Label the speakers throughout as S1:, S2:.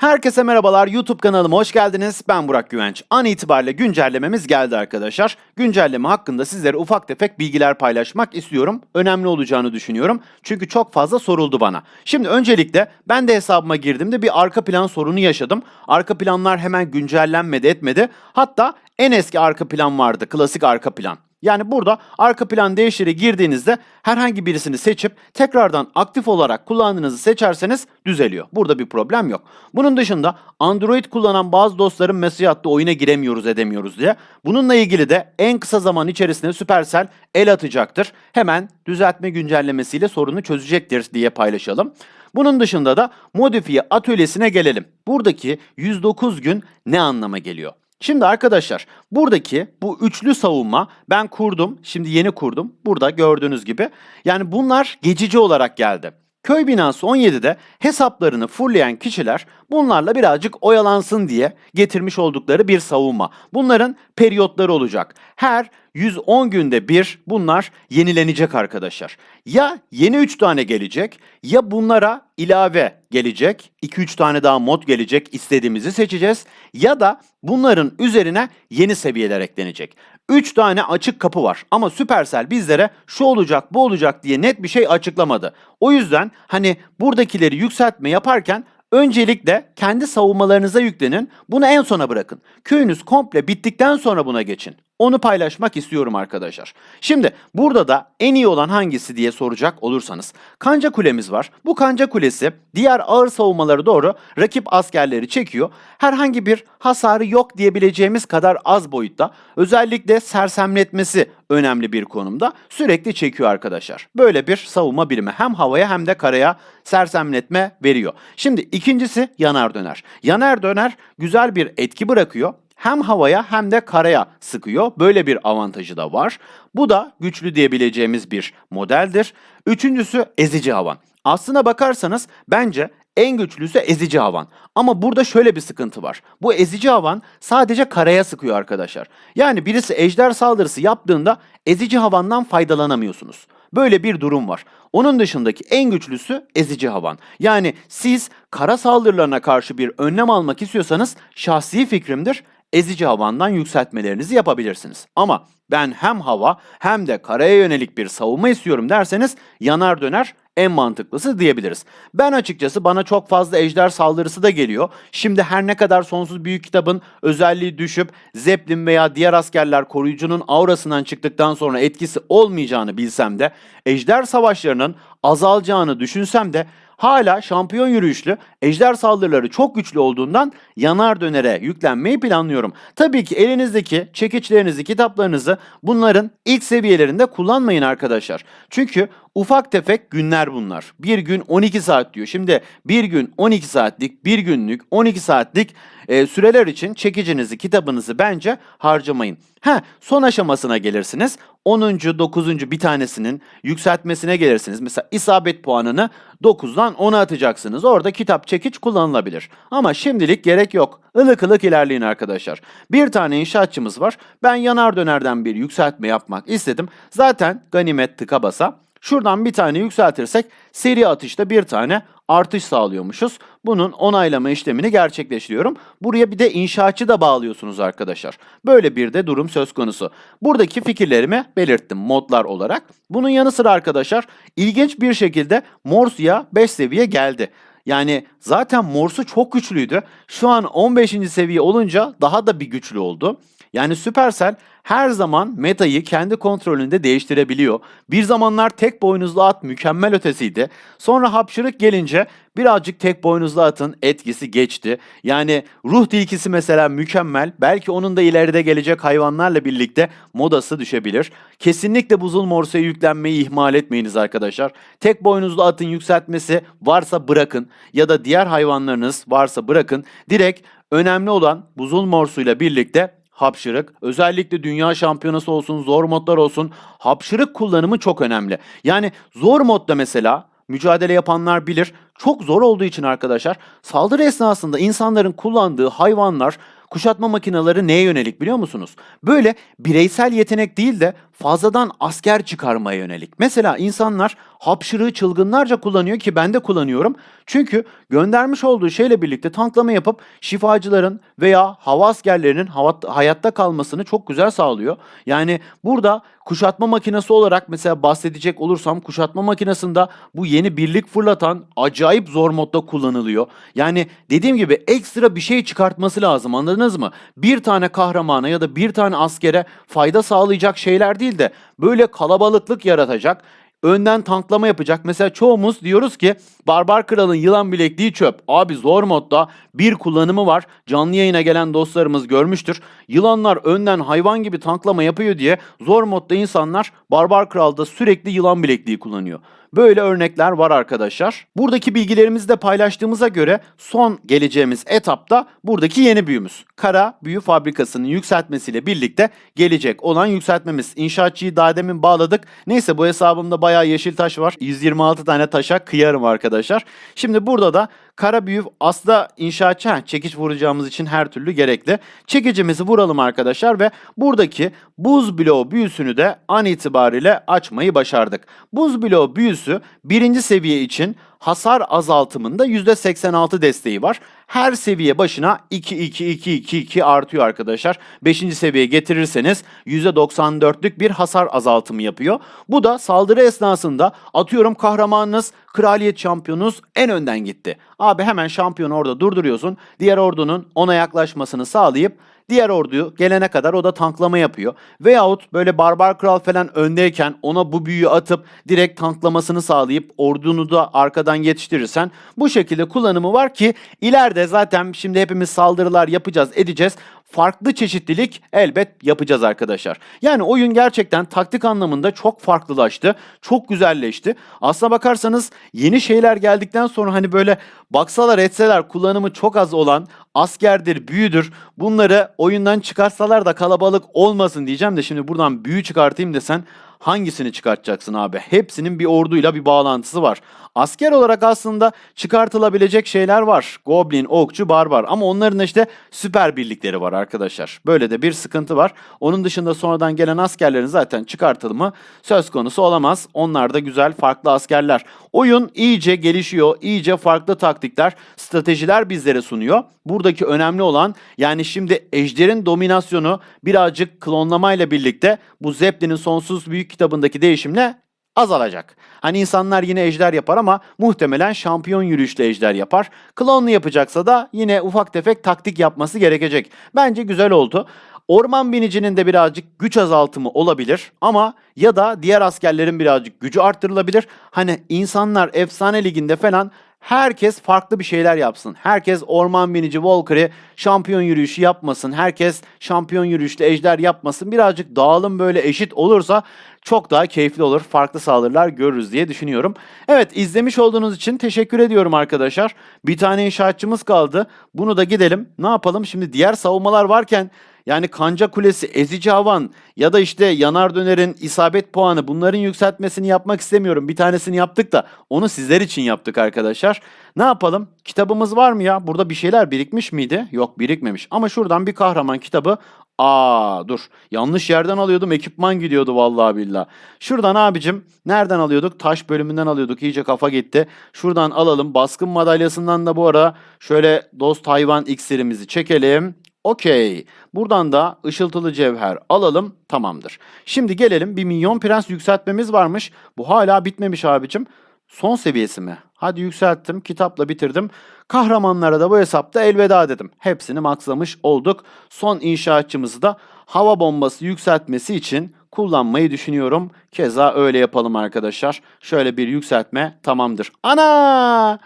S1: Herkese merhabalar YouTube kanalıma hoş geldiniz. Ben Burak Güvenç. An itibariyle güncellememiz geldi arkadaşlar. Güncelleme hakkında sizlere ufak tefek bilgiler paylaşmak istiyorum. Önemli olacağını düşünüyorum. Çünkü çok fazla soruldu bana. Şimdi öncelikle ben de hesabıma girdiğimde bir arka plan sorunu yaşadım. Arka planlar hemen güncellenmedi etmedi. Hatta en eski arka plan vardı. Klasik arka plan. Yani burada arka plan değiştiri girdiğinizde herhangi birisini seçip tekrardan aktif olarak kullandığınızı seçerseniz düzeliyor. Burada bir problem yok. Bunun dışında Android kullanan bazı dostlarım mesaj attı oyuna giremiyoruz edemiyoruz diye. Bununla ilgili de en kısa zaman içerisinde Supercell el atacaktır. Hemen düzeltme güncellemesiyle sorunu çözecektir diye paylaşalım. Bunun dışında da modifiye atölyesine gelelim. Buradaki 109 gün ne anlama geliyor? Şimdi arkadaşlar buradaki bu üçlü savunma ben kurdum. Şimdi yeni kurdum. Burada gördüğünüz gibi. Yani bunlar geçici olarak geldi. Köy binası 17'de hesaplarını fullleyen kişiler bunlarla birazcık oyalansın diye getirmiş oldukları bir savunma. Bunların periyotları olacak. Her 110 günde bir bunlar yenilenecek arkadaşlar. Ya yeni 3 tane gelecek ya bunlara ilave gelecek. 2-3 tane daha mod gelecek istediğimizi seçeceğiz. Ya da bunların üzerine yeni seviyeler eklenecek. 3 tane açık kapı var ama Supercell bizlere şu olacak bu olacak diye net bir şey açıklamadı. O yüzden hani buradakileri yükseltme yaparken Öncelikle kendi savunmalarınıza yüklenin. Bunu en sona bırakın. Köyünüz komple bittikten sonra buna geçin. Onu paylaşmak istiyorum arkadaşlar. Şimdi burada da en iyi olan hangisi diye soracak olursanız. Kanca kulemiz var. Bu kanca kulesi diğer ağır savunmaları doğru rakip askerleri çekiyor. Herhangi bir hasarı yok diyebileceğimiz kadar az boyutta. Özellikle sersemletmesi önemli bir konumda. Sürekli çekiyor arkadaşlar. Böyle bir savunma birimi hem havaya hem de karaya sersemletme veriyor. Şimdi ikincisi yanar döner. Yanar döner güzel bir etki bırakıyor hem havaya hem de karaya sıkıyor. Böyle bir avantajı da var. Bu da güçlü diyebileceğimiz bir modeldir. Üçüncüsü ezici havan. Aslına bakarsanız bence en güçlüsü ezici havan. Ama burada şöyle bir sıkıntı var. Bu ezici havan sadece karaya sıkıyor arkadaşlar. Yani birisi ejder saldırısı yaptığında ezici havandan faydalanamıyorsunuz. Böyle bir durum var. Onun dışındaki en güçlüsü ezici havan. Yani siz kara saldırılarına karşı bir önlem almak istiyorsanız şahsi fikrimdir ezici havandan yükseltmelerinizi yapabilirsiniz. Ama ben hem hava hem de karaya yönelik bir savunma istiyorum derseniz yanar döner en mantıklısı diyebiliriz. Ben açıkçası bana çok fazla ejder saldırısı da geliyor. Şimdi her ne kadar sonsuz büyük kitabın özelliği düşüp Zeppelin veya diğer askerler koruyucunun aurasından çıktıktan sonra etkisi olmayacağını bilsem de ejder savaşlarının azalacağını düşünsem de hala şampiyon yürüyüşlü ejder saldırıları çok güçlü olduğundan yanar dönere yüklenmeyi planlıyorum. Tabii ki elinizdeki çekiçlerinizi, kitaplarınızı bunların ilk seviyelerinde kullanmayın arkadaşlar. Çünkü ufak tefek günler bunlar. Bir gün 12 saat diyor. Şimdi bir gün 12 saatlik, bir günlük 12 saatlik e, süreler için çekicinizi, kitabınızı bence harcamayın. Ha, son aşamasına gelirsiniz. 10. 9. bir tanesinin yükseltmesine gelirsiniz. Mesela isabet puanını 9'dan 10'a atacaksınız. Orada kitap çekiç kullanılabilir. Ama şimdilik gerek yok. Ilık ılık ilerleyin arkadaşlar. Bir tane inşaatçımız var. Ben yanar dönerden bir yükseltme yapmak istedim. Zaten ganimet tıka basa. Şuradan bir tane yükseltirsek seri atışta bir tane artış sağlıyormuşuz. Bunun onaylama işlemini gerçekleştiriyorum. Buraya bir de inşaatçı da bağlıyorsunuz arkadaşlar. Böyle bir de durum söz konusu. Buradaki fikirlerimi belirttim modlar olarak. Bunun yanı sıra arkadaşlar ilginç bir şekilde Morsu'ya 5 seviye geldi. Yani zaten Morsu çok güçlüydü. Şu an 15. seviye olunca daha da bir güçlü oldu. Yani Supercell her zaman metayı kendi kontrolünde değiştirebiliyor. Bir zamanlar tek boynuzlu at mükemmel ötesiydi. Sonra hapşırık gelince birazcık tek boynuzlu atın etkisi geçti. Yani ruh tilkisi mesela mükemmel. Belki onun da ileride gelecek hayvanlarla birlikte modası düşebilir. Kesinlikle buzul morsaya yüklenmeyi ihmal etmeyiniz arkadaşlar. Tek boynuzlu atın yükseltmesi varsa bırakın ya da diğer hayvanlarınız varsa bırakın. Direkt önemli olan buzul morsuyla birlikte hapşırık. Özellikle dünya şampiyonası olsun, zor modlar olsun. Hapşırık kullanımı çok önemli. Yani zor modda mesela mücadele yapanlar bilir. Çok zor olduğu için arkadaşlar saldırı esnasında insanların kullandığı hayvanlar kuşatma makineleri neye yönelik biliyor musunuz? Böyle bireysel yetenek değil de fazladan asker çıkarmaya yönelik. Mesela insanlar hapşırığı çılgınlarca kullanıyor ki ben de kullanıyorum. Çünkü göndermiş olduğu şeyle birlikte tanklama yapıp şifacıların veya hava askerlerinin hayatta kalmasını çok güzel sağlıyor. Yani burada kuşatma makinesi olarak mesela bahsedecek olursam kuşatma makinesinde bu yeni birlik fırlatan acayip zor modda kullanılıyor. Yani dediğim gibi ekstra bir şey çıkartması lazım anladınız mı? Bir tane kahramana ya da bir tane askere fayda sağlayacak şeyler değil de böyle kalabalıklık yaratacak önden tanklama yapacak. Mesela çoğumuz diyoruz ki Barbar Kral'ın yılan bilekliği çöp. Abi zor modda bir kullanımı var. Canlı yayına gelen dostlarımız görmüştür. Yılanlar önden hayvan gibi tanklama yapıyor diye zor modda insanlar Barbar Kral'da sürekli yılan bilekliği kullanıyor. Böyle örnekler var arkadaşlar. Buradaki bilgilerimizi de paylaştığımıza göre son geleceğimiz etapta buradaki yeni büyümüz. Kara büyü fabrikasının yükseltmesiyle birlikte gelecek olan yükseltmemiz. İnşaatçıyı daha demin bağladık. Neyse bu hesabımda bayağı yeşil taş var. 126 tane taşa kıyarım arkadaşlar. Şimdi burada da kara büyü aslında inşaatçı ha, çekiç vuracağımız için her türlü gerekli. Çekicimizi vuralım arkadaşlar ve buradaki buz bloğu büyüsünü de an itibariyle açmayı başardık. Buz bloğu büyüsü birinci seviye için hasar azaltımında %86 desteği var. Her seviye başına 2 2 2 2 2 artıyor arkadaşlar. 5. seviyeye getirirseniz %94'lük bir hasar azaltımı yapıyor. Bu da saldırı esnasında atıyorum kahramanınız kraliyet şampiyonunuz en önden gitti. Abi hemen şampiyonu orada durduruyorsun. Diğer ordunun ona yaklaşmasını sağlayıp Diğer orduyu gelene kadar o da tanklama yapıyor. Veyahut böyle barbar kral falan öndeyken ona bu büyüyü atıp direkt tanklamasını sağlayıp ordunu da arkadan yetiştirirsen bu şekilde kullanımı var ki ileride zaten şimdi hepimiz saldırılar yapacağız edeceğiz. Farklı çeşitlilik elbet yapacağız arkadaşlar. Yani oyun gerçekten taktik anlamında çok farklılaştı. Çok güzelleşti. Aslına bakarsanız yeni şeyler geldikten sonra hani böyle baksalar etseler kullanımı çok az olan askerdir, büyüdür. Bunları oyundan çıkarsalar da kalabalık olmasın diyeceğim de şimdi buradan büyü çıkartayım desen hangisini çıkartacaksın abi? Hepsinin bir orduyla bir bağlantısı var. Asker olarak aslında çıkartılabilecek şeyler var. Goblin, okçu, barbar ama onların işte süper birlikleri var arkadaşlar. Böyle de bir sıkıntı var. Onun dışında sonradan gelen askerlerin zaten çıkartılımı söz konusu olamaz. Onlar da güzel farklı askerler. Oyun iyice gelişiyor. iyice farklı taktikler, stratejiler bizlere sunuyor. Buradaki önemli olan yani şimdi ejderin dominasyonu birazcık klonlamayla birlikte bu Zeppelin'in sonsuz büyük kitabındaki değişimle azalacak. Hani insanlar yine ejder yapar ama muhtemelen şampiyon yürüyüşlü ejder yapar. Klonlu yapacaksa da yine ufak tefek taktik yapması gerekecek. Bence güzel oldu. Orman binicinin de birazcık güç azaltımı olabilir ama ya da diğer askerlerin birazcık gücü arttırılabilir. Hani insanlar efsane liginde falan herkes farklı bir şeyler yapsın. Herkes orman binici Valkyrie şampiyon yürüyüşü yapmasın. Herkes şampiyon yürüyüşlü ejder yapmasın. Birazcık dağılım böyle eşit olursa çok daha keyifli olur. Farklı saldırılar görürüz diye düşünüyorum. Evet izlemiş olduğunuz için teşekkür ediyorum arkadaşlar. Bir tane inşaatçımız kaldı. Bunu da gidelim. Ne yapalım? Şimdi diğer savunmalar varken yani Kanca Kulesi, Ezici Havan ya da işte Yanar Döner'in isabet puanı bunların yükseltmesini yapmak istemiyorum. Bir tanesini yaptık da onu sizler için yaptık arkadaşlar. Ne yapalım? Kitabımız var mı ya? Burada bir şeyler birikmiş miydi? Yok birikmemiş. Ama şuradan bir kahraman kitabı Aa dur. Yanlış yerden alıyordum. Ekipman gidiyordu vallahi billah. Şuradan abicim nereden alıyorduk? Taş bölümünden alıyorduk. İyice kafa gitti. Şuradan alalım. Baskın madalyasından da bu ara şöyle dost hayvan iksirimizi çekelim. Okey. Buradan da ışıltılı cevher alalım. Tamamdır. Şimdi gelelim bir milyon prens yükseltmemiz varmış. Bu hala bitmemiş abicim. Son seviyesi mi? Hadi yükselttim. Kitapla bitirdim. Kahramanlara da bu hesapta elveda dedim. Hepsini maksamış olduk. Son inşaatçımızı da hava bombası yükseltmesi için kullanmayı düşünüyorum. Keza öyle yapalım arkadaşlar. Şöyle bir yükseltme tamamdır. Ana!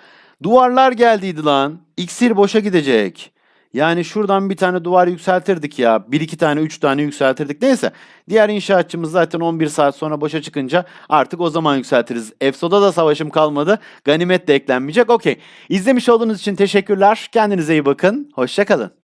S1: Duvarlar geldiydi lan. İksir boşa gidecek. Yani şuradan bir tane duvar yükseltirdik ya. Bir iki tane, üç tane yükseltirdik. Neyse. Diğer inşaatçımız zaten 11 saat sonra boşa çıkınca artık o zaman yükseltiriz. Efso'da da savaşım kalmadı. Ganimet de eklenmeyecek. Okey. İzlemiş olduğunuz için teşekkürler. Kendinize iyi bakın. Hoşçakalın.